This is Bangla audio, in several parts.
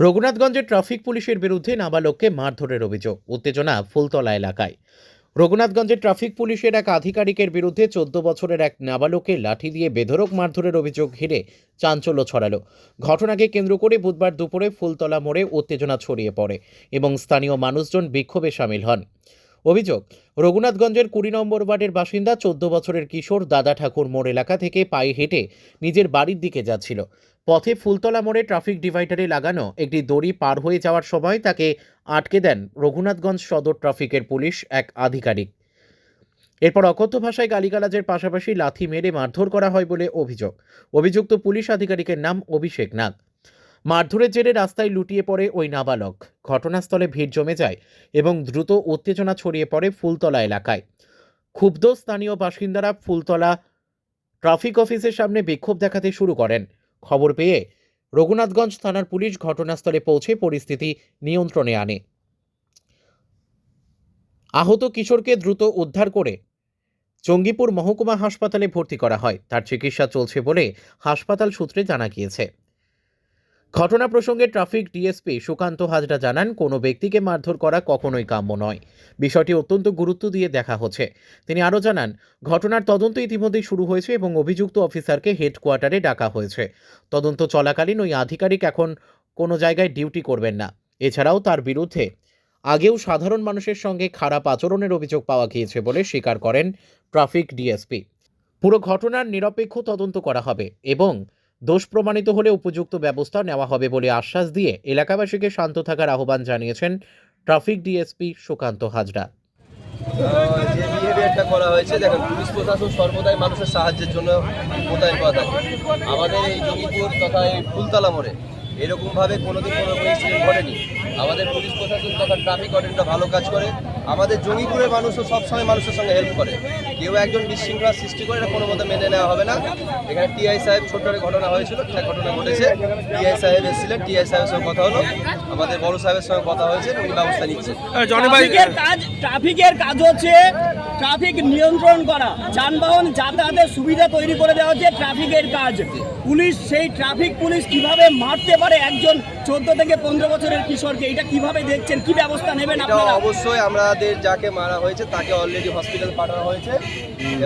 রঘুনাথগঞ্জের ট্রাফিক পুলিশের বিরুদ্ধে নাবালককে মারধরের অভিযোগ, উত্তেজনা ফুলতলা এলাকায়। রঘুনাথগঞ্জে ট্রাফিক পুলিশের এক আধিকারিকের বিরুদ্ধে চোদ্দ বছরের এক নাবালককে লাঠি দিয়ে বেধরক মারধরের অভিযোগ ঘিরে চাঞ্চল্য ছড়ালো। ঘটনাকে কেন্দ্র করে বুধবার দুপুরে ফুলতলা মোড়ে উত্তেজনা ছড়িয়ে পড়ে এবং স্থানীয় মানুষজন বিক্ষোভে সামিল হন। অভিযোগ, রঘুনাথগঞ্জের কুড়ি নম্বর ওয়ার্ডের বাসিন্দা, চোদ্দ বছরের কিশোর দাদা ঠাকুর মোড় এলাকা থেকে পায়ে হেঁটে নিজের বাড়ির দিকে যাচ্ছিল। পথে ফুলতলা মোড়ে ট্রাফিক ডিভাইডারে লাগানো একটি দড়ি পার হয়ে যাওয়ার সময় তাকে আটকে দেন রঘুনাথগঞ্জ সদর ট্রাফিকের পুলিশ এক আধিকারিক। এরপর অকথ্য ভাষায় গালিগালাজের পাশাপাশি লাথি মেরে মারধর করা হয় বলে অভিযোগ। অভিযুক্ত পুলিশ আধিকারিকের নাম অভিষেক নাগ। মারধরের জেরে রাস্তায় লুটিয়ে পড়ে ওই নাবালক। ঘটনাস্থলে ভিড় জমে যায় এবং দ্রুত উত্তেজনা ছড়িয়ে পড়ে ফুলতলা এলাকায়। ক্ষুব্ধ স্থানীয় বাসিন্দারা ফুলতলা ট্রাফিক অফিসের সামনে বিক্ষোভ দেখাতে শুরু করেন। খবর পেয়ে রঘুনাথগঞ্জ থানার পুলিশ ঘটনাস্থলে পৌঁছে পরিস্থিতি নিয়ন্ত্রণে আনে। আহত কিশোরকে দ্রুত উদ্ধার করে জঙ্গিপুর মহকুমা হাসপাতালে ভর্তি করা হয়। তার চিকিৎসা চলছে বলে হাসপাতাল সূত্রে জানা গিয়েছে। ঘটনা প্রসঙ্গে ট্রাফিক ডিএসপি সুকান্ত হাজরা জানান, কোনো ব্যক্তিকে মারধর করা কখনোই কাম্য নয়। বিষয়টি অত্যন্ত গুরুত্ব দিয়ে দেখা হচ্ছে। তিনি আরও জানান, ঘটনার তদন্ত ইতিমধ্যেই শুরু হয়েছে এবং অভিযুক্ত অফিসারকে হেডকোয়ার্টারে ডাকা হয়েছে। তদন্ত চলাকালীন ওই আধিকারিক এখন কোনো জায়গায় ডিউটি করবেন না। এছাড়াও তার বিরুদ্ধে আগেও সাধারণ মানুষের সঙ্গে খারাপ আচরণের অভিযোগ পাওয়া গিয়েছে বলে স্বীকার করেন ট্রাফিক ডিএসপি। পুরো ঘটনার নিরপেক্ষ তদন্ত করা হবে এবং দোষ প্রমাণিত হলে উপযুক্ত ব্যবস্থা নেওয়া হবে বলে আশ্বাস দিয়ে এলাকাবাসীকে শান্ত থাকার আহ্বান জানিয়েছেন ট্রাফিক ডিএসপি সুকান্ত হাজরা। করা হয়েছে দেখেন পুলিশ প্রশাসন সর্বদাই মানুষের সাহায্যের জন্য মোতায়েন করা থাকে। আমাদের এই জঙ্গিপুর তথা এই ফুলতলা মোড়ে এরকমভাবে কোনোদিন কোনো ঘটেনি। আমাদের পুলিশ প্রশাসন তথা ট্রাফিক অর্ডারটা ভালো কাজ করে। আমাদের জঙ্গিপুরের মানুষও সবসময় মানুষের সঙ্গে হেল্প করে। কেউ একজন বিশৃঙ্খলা সৃষ্টি করে এটা কোনো মতে মেনে নেওয়া হবে না। এখানে টিআই সাহেব ছোট্ট একটা ঘটনা হয়েছিল একটা ঘটনা ঘটেছে। টিআই সাহেব এসেছিলেন টিআই সাহেবের সঙ্গে কথা হলো। আমাদের বড় সাহেবের সঙ্গে কথা হয়েছে উনি ব্যবস্থা নিচ্ছেন ট্রাফিকের কাজ ট্রাফিকের কাজ হচ্ছে ট্রাফিক নিয়ন্ত্রণ করা। যানবাহন যাতায়াতের সুবিধা তৈরি করে দেওয়া হচ্ছে ট্রাফিকের কাজ। পুলিশ সেই ট্রাফিক পুলিশ কীভাবে মারতে পারে একজন চোদ্দ থেকে পনেরো বছরের কিশোরকে এটা কীভাবে দেখছেন? কি ব্যবস্থা নেবেন আপনারা? অবশ্যই আমাদের যাকে মারা হয়েছে তাকে অলরেডি হসপিটাল পাঠানো হয়েছে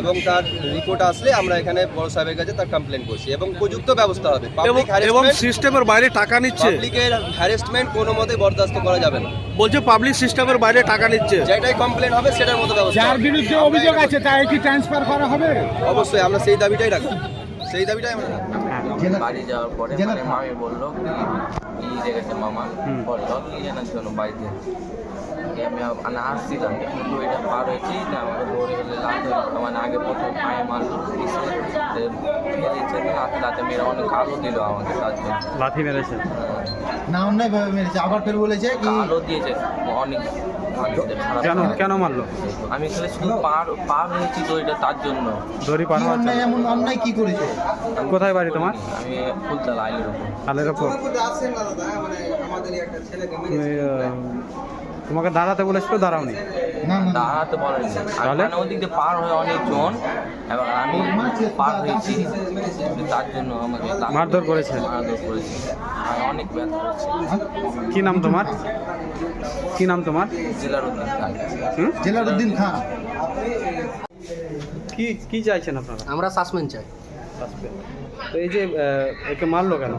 এবং তার রিপোর্ট আসলে আমরা এখানে বড় সাহেবের কাছে তার কমপ্লেন করছি এবং উপযুক্ত ব্যবস্থা হবে। এবং পাবলিক এবং সিস্টেমের বাইরে টাকা নিচ্ছে। পাবলিকের হ্যারাসমেন্ট কোনো মতে বরদাস্ত করা যাবে না। বলছে পাবলিক সিস্টেমের বাইরে টাকা নিচ্ছে। যেটাই কমপ্লেন হবে সেটার মতো ব্যবস্থা যার বিরুদ্ধে অভিযোগ আছে তাই কি ট্রান্সফার করা হবে? অবশ্যই আমরা সেই দাবিটাই রাখব। সেই দাবিটাই আমরা বাড়ি যাওয়ার পরে মানে মামি বলল কি নিয়ে গেছে মামা? বলল নিয়ে জানার জন্য বাড়িতে আমি আব- মানে আসছিলাম। কিন্তু এটা পার হয়েছি না আমাকে দৌড়ে গেলে লাতে মানে আগে প্রথম পায়ে মারলো পিছিয়ে ফেলেছে লাতে লাতে মেয়েরা অনেক কালো দিল আমাকে তার জন্য। লাথি মেরেছে। না অন্যায় ভাবে মেরেছে। আবার ফের বলেছে কালো দিয়েছে অনেক কেন? কেন মারলো? আমি খালি শুধু পার পার হয়েছি তো এটা তার জন্য। দড়ি পার হওয়ার জন্য। এমন অন্যায় কি করেছে? কোথায় বাড়ি তোমার? আমি ফুলতলা আইলের উপর। কালের ওপর তুমি, আহ, তোমাকে দাঁড়াতে বলেছিল দাঁড়াওনি? না না না। দাঁড়াতে বলেনি। তাহলে? মানে ওদিক দিয়ে পার হয়ে অনেকজন। এবার আমি পার হয়েছি তার জন্য আমাকে মারধর করেছে? মারধর করেছে। অনেক ব্যথা হচ্ছে। কি নাম তোমার? কি নাম তোমার? জেলার উদ্দিন খান খান। কি কি চাইছেন আপনারা? আমরা সাসপেন্ড চাই। তো এই যে একে মারলো কেন?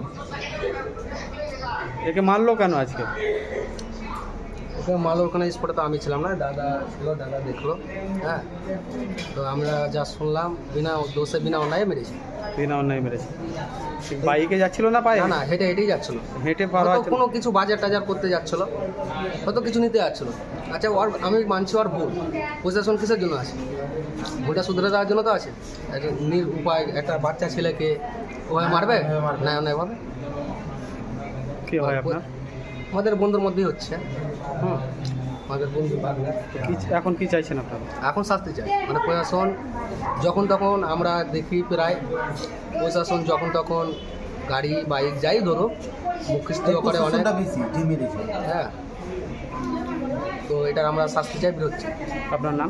একে মারলো কেন আজকে? মালো ওখানে স্পটে তো আমি ছিলাম না দাদা ছিল দাদা দেখল হ্যাঁ? তো আমরা যা শুনলাম বিনা দোষে বিনা অন্যায় মেরেছি। বিনা অন্যায় মেরেছে। বাইকে যাচ্ছিল না পায়ে? না হেঁটে হেঁটেই যাচ্ছিল। হেঁটে পার কোনো কিছু বাজার টাজার করতে যাচ্ছিল হয়তো কিছু নিতে যাচ্ছিল। আচ্ছা ওর আমি মানছি ওর ভুল। প্রশাসন কিসের জন্য আছে? ভুলটা শুধরে দেওয়ার জন্য তো আছে। একটা নির উপায় একটা বাচ্চা ছেলেকে ওভাবে মারবে? না না এভাবে কি হয় আপনার? আমাদের বন্ধুর মধ্যেই হচ্ছে। হুম। আমাদের বন্ধু কি এখন কি চাইছেন আপনারা? এখন শাস্তি চাই। মানে প্রশাসন যখন তখন আমরা দেখি প্রায় প্রশাসন যখন তখন গাড়ি বাইক যাই ধরো মুখস্থিও করে অনেক বেশি হ্যাঁ। তো এটার আমরা শাস্তি চাই বিরোধ চাই আপনার নাম?